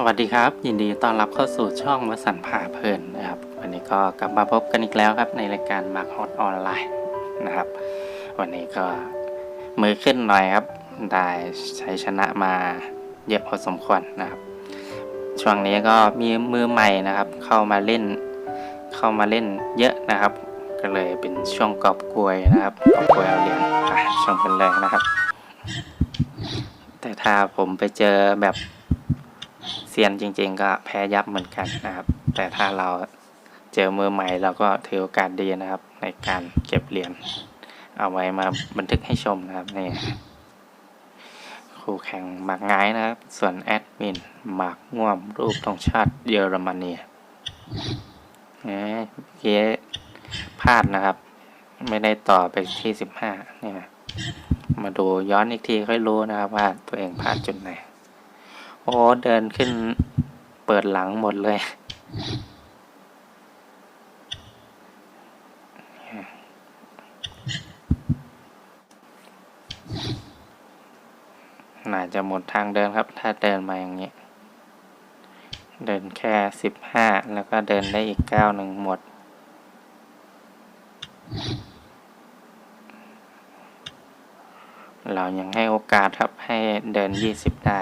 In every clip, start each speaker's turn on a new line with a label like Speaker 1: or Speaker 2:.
Speaker 1: สวัสดีครับ ยินดีต้อนรับเข้าสู่ช่องวสันต์พาเพลินนะครับ วันนี้ก็กลับมาพบกันอีกแล้วครับ ในรายการมาร์คฮอตออนไลน์นะครับ วันนี้ก็มือขึ้นหน่อยครับ ได้ใช้ชนะมาเยอะพอสมควรนะครับ ช่วงนี้ก็มีมือใหม่นะครับ เข้ามาเล่นเข้ามาเล่นเยอะนะครับ ก็เลยเป็นช่วงกอบกวยนะครับกอบกวยเอาเหรียญอะชมกันเลยนะครับ แต่ถ้าผมไปเจอแบบ ซียนจริง ๆ ก็แพ้ยับเหมือนกันนะครับ แต่ถ้าเราเจอมือใหม่เราก็ถือโอกาสดีนะครับ ในการเก็บเหรียญเอาไว้มาบันทึกให้ชมนะครับนี่คู่แข่งหมากง่ายนะครับ ส่วนแอดมินหมากง่วมรูปธงชาติเยอรมนีเอ๊ะเมื่อกี้พลาดนะครับ ไม่ได้ต่อไปที่สิบห้าเนี่ยมาดูย้อนอีกทีค่อยรู้นะครับว่าตัวเองพลาดจุดไหน โอ้เดินขึ้นเปิดหลังหมดเลย น่าจะหมดทางเดินครับ ถ้าเดินมาอย่างนี้ เดินแค่สิบห้าแล้วก็เดินได้อีกเก้าหนึ่งหมดเรายังให้โอกาสครับให้เดิน 20 ได้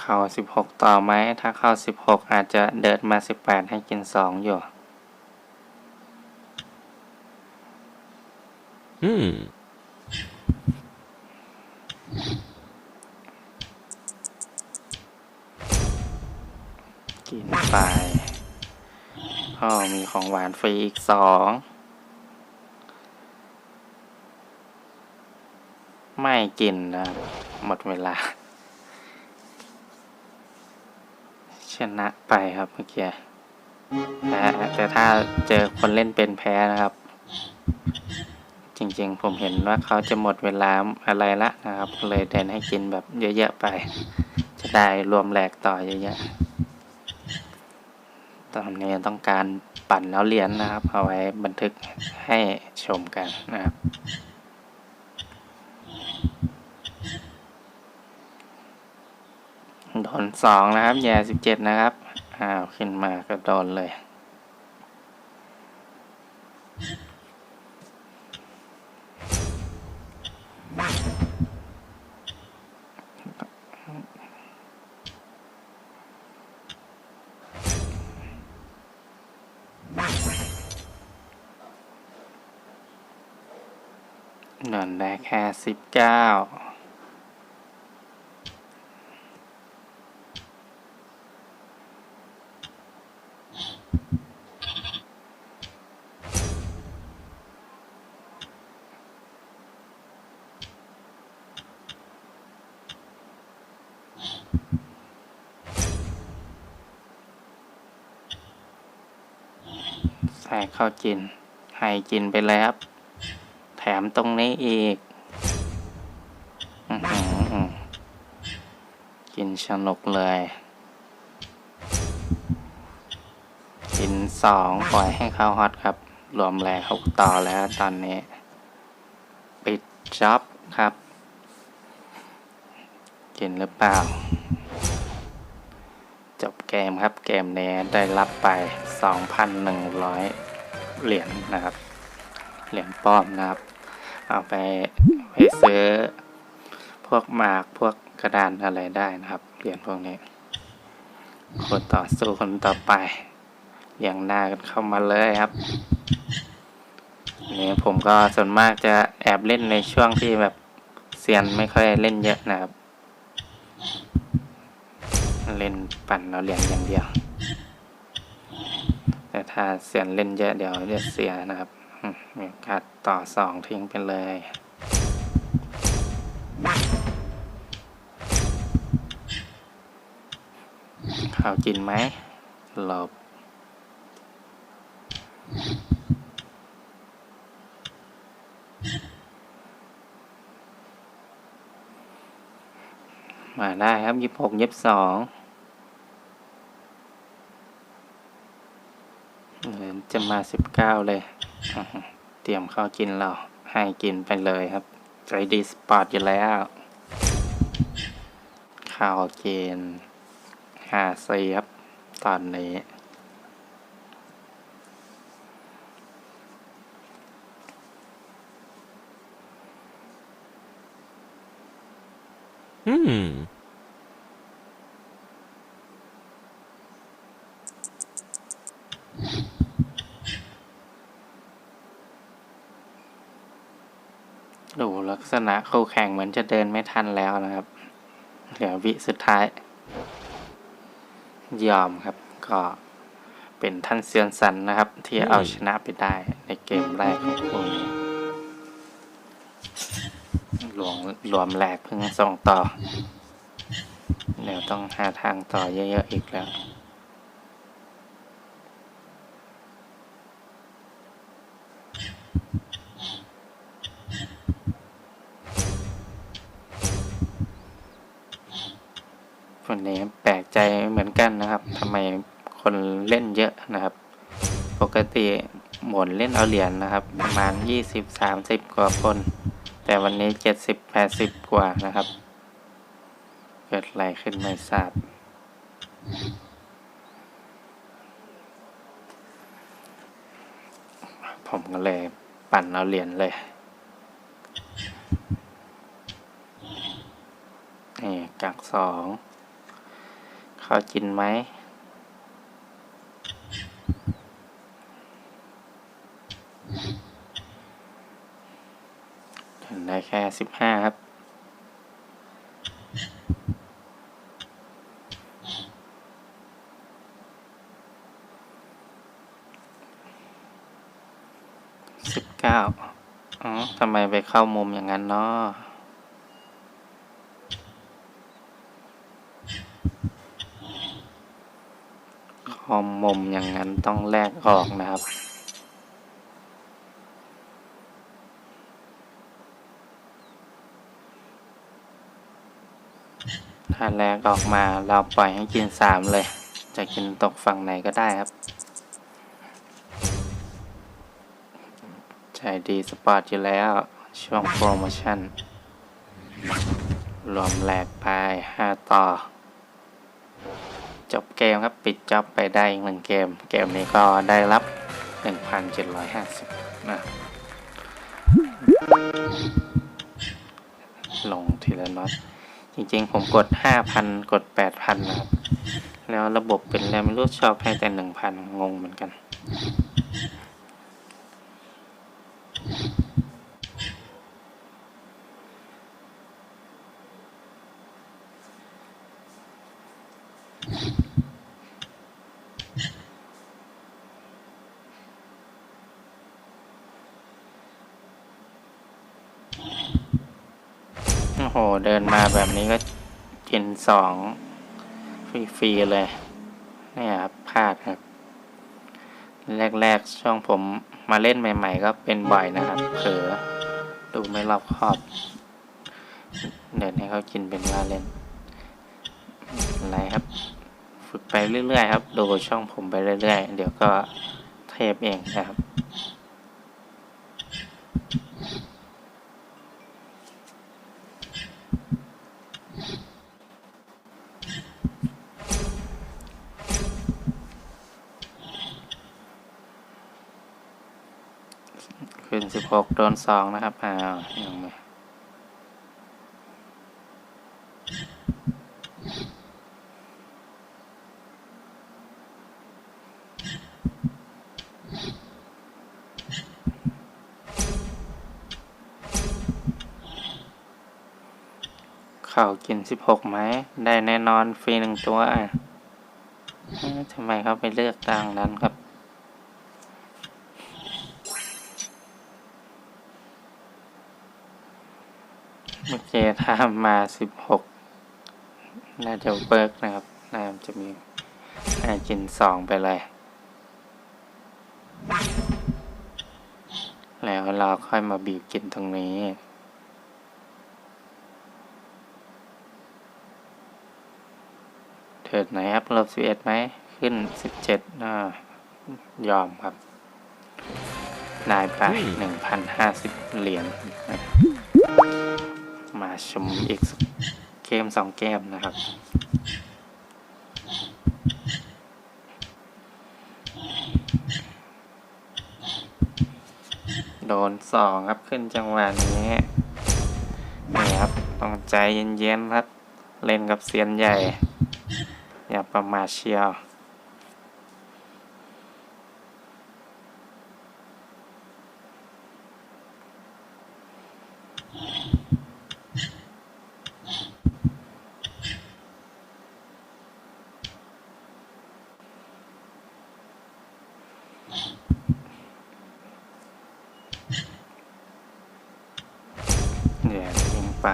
Speaker 1: เข้า16ต่อไหม ถ้าเข้า16อาจจะเดินมา18ให้กิน2อยู่
Speaker 2: Hmm.
Speaker 1: กินไปพ่อมีของหวานฟรีอีกสองไม่กินนะหมดเวลา ชนะไปครับเมื่อกี้แต่แต่ถ้าเจอคนเล่นเป็นแพ้นะครับ จริงๆ ผมเห็นว่าเขาจะหมดเวลาอะไรละนะครับ เลยเดินให้กินแบบเยอะๆไป จะได้รวมแหลกต่อเยอะๆตอนนี้ต้องการปั่นแล้วเหรียญนะครับ เอาไว้บันทึกให้ชมกันนะครับ โดนสองนะครับ แย่สิบเจ็ดนะครับ อ้าว ขึ้นมาก็โดนเลยโดนได้แค่สิบเก้า ใส่ข้าจิน ให้กินไปแล้วครับแถมตรงนี้อีกกินสนุกเลย กินสองปล่อยให้เขาฮอตครับ รวมแรงหกต่อแล้วตอนนี้ ปิดจ็อบครับ กินหรือเปล่า จบเกมครับเกมนี้ได้รับไป 2,100 เหรียญนะครับ เหรียญป้อมนะครับ เอาไปไปซื้อ พวกหมากพวกกระดานอะไรได้นะครับ เหรียญพวกนี้ คนต่อสู้คนต่อไปเรียงหน้ากันเข้ามาเลยครับนี่ผมก็ส่วนมากจะแอบเล่นในช่วงที่แบบเซียนไม่ค่อยเล่นเยอะนะครับ เล่นปั่นเราเหรียญอย่างเดียว ถ้าเสียนเล่นเยอะเดี๋ยวจะเสียนะครับมีกาสต่อสองทิ้งไปเลยข้าวกินไหมหลบมาได้ครับยี่หกยี่สองเหมือน จะมาสิบเก้าเลย เตรียมข้าวกินเรา ให้กินไปเลยครับ ใจดีสปอร์ตอยู่แล้ว ข้าวเกินห้าซีครับ ตอนนี้
Speaker 2: Hmm.
Speaker 1: ดูลั กษณะคู่แข่งเหมือนจะเดินไม่ทันแล้วนะครับ เหลือวิสุดท้าย ยอมครับ ก็เป็นท่านเซียนสันนะครับ ที่เอาชนะไปได้ในเกมแรกของคู่นี้รวมรวมแหลกเพิ่งส่งต่อ เดี๋ยวต้องหาทางต่อเยอะๆอีกแล้ว คนนี้แปลกใจเหมือนกันนะครับทำไมคนเล่นเยอะนะครับ ปกติหมุนเล่นเอาเหรียญนะครับ ประมาณยี่สิบสามสิบกว่าคน แต่วันนี้เจ็ดสิบแปดสิบกว่านะครับ เกิดอะไรขึ้นไม่ทราบผมก็เลยปั่นเอาเหรียญเลย นี่กักสอง ข้ากินไหมถึงได้แค่สิบห้าครับสิบเก้าอ๋อทำไมไปเข้ามุมอย่างนั้นเนาะ ค อมมุมอย่างนั้นต้องแลกออกนะครับ ถ้าแลกออกมาเราปล่อยให้กินสามเลย จะกินตกฝั่งไหนก็ได้ครับ ใจดีสปอร์ตอยู่แล้วช่วงโปรโมชั่น รวมแลกไปห้าต่อ จบเกมครับปิดจ็อบไปได้อีกหนึ่งเกม เกมนี้ก็ได้รับ 1,750นะลงทีละน็อตจริงๆ ผมกด 5,000 กด 8,000 นะครับ แล้วระบบเป็นอะไรไม่รู้ชอบให้แต่ 1,000 งงเหมือนกัน โอ้โห เดินมาแบบนี้ก็กินสองฟรีๆเลยนี่ครับพลาดครับ แรกๆช่วงผมมาเล่นใหม่ ๆ ก็เป็นบ่อยนะครับ เผลอดูไม่รอบคอบ เดินให้เขากินเป็นว่าเล่นอะไรครับ ฝึกไปเรื่อยๆครับ ดูช่องผมไปเรื่อยๆ เดี๋ยวก็เทปเองนะครับ หกโดนสองนะครับอ้าวยังไม่เข้ากินสิบหกไหม ได้แน่นอนฟรีหนึ่งตัวอ๊ะทำไมเขาไปเลือกตังนั้นครับ เมื่อกี้ถ้ามาสิบหกน่าจะเบิร์กนะครับน่าจะมีให้กินสองไปเลย แล้วเราค่อยมาบีบกินตรงนี้กิดไหนครับลบสิบเอ็ดไหม ขึ้นสิบเจ็ดอ่ายอมครับนายไปหนึ่งพันห้าสิบเหรียญนะครับมา ชมอีกเกมสองเกมนะครับ โดนสองครับขึ้นจังหวะนี้นี่ครับต้องใจเย็นๆครับ เล่นกับเซียนใหญ่ อย่าประมาทเชียว ทิ้งไป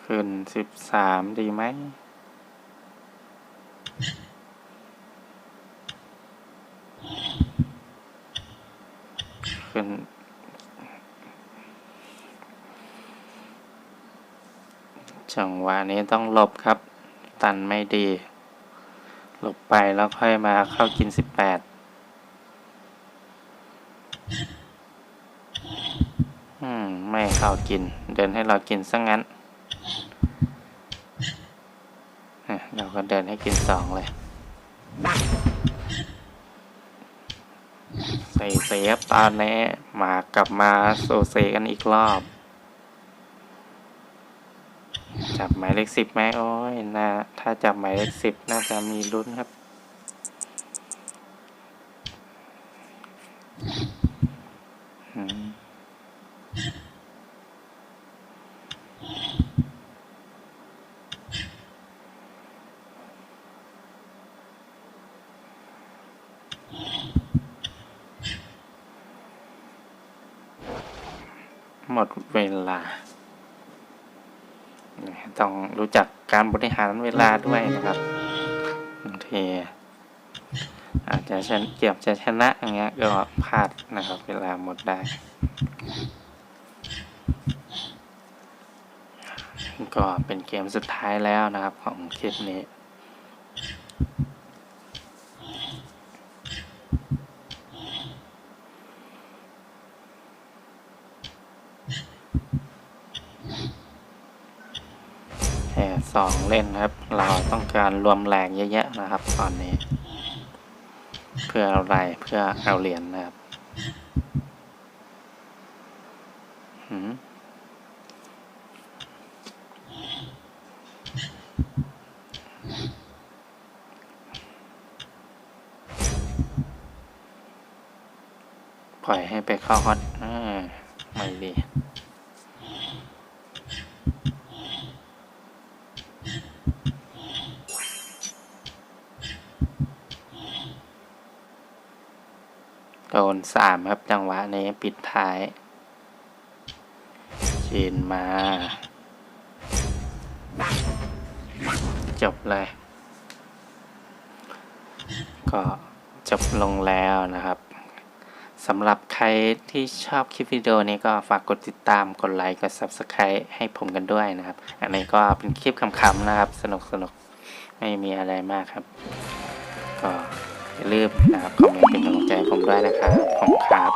Speaker 1: ขึ้นสิบสามดีไหม ขึ้น จังหวะนี้ต้องหลบครับ ตันไม่ดี หลบไปแล้วค่อยมาเข้ากินสิบแปดอืม ไม่เข้ากิน เดินให้เรากินซะงั้น เราก็เดินให้กินสองเลยใส่เซฟตอนนี้มากลับมาโซเซกันอีกรอบ จับหมายเลขสิบไหมโอ้ยน่าถ้าจับหมายเลขสิบน่าจะมีลุ้นครับ หมดเวลา ต้องรู้จักการบริหารเวลาด้วยนะครับบางทีอาจจะเกือบจะชนะอย่างเงี้ยก็พลาดนะครับ เวลาหมดได้ ก็เป็นเกมสุดท้ายแล้วนะครับของคลิปนี้ แค่ สองเล่นครับ เราต้องการรวมแรงเยอะๆนะครับ ตอนนี้ เพื่ออะไรเพื่อเอาเหรียญนะครับปล่อยให้ไปเข้าฮอตอ่าไม่ดี สามครับจังหวะนี้ปิดท้ายจีนมา จบเลย ก็จบลงแล้วนะครับสำหรับใครที่ชอบคลิปวิดีโอนี้ก็ฝากกดติดตามกดไลค์กด Subscribe ให้ผมกันด้วยนะครับ อันนี้ก็เป็นคลิปขำๆนะครับ สนุกๆไม่มีอะไรมากครับ ก็ อย่าลืมนะครับคอมเมนต์เป็นกำลังใจผมด้วยนะครับผมครับ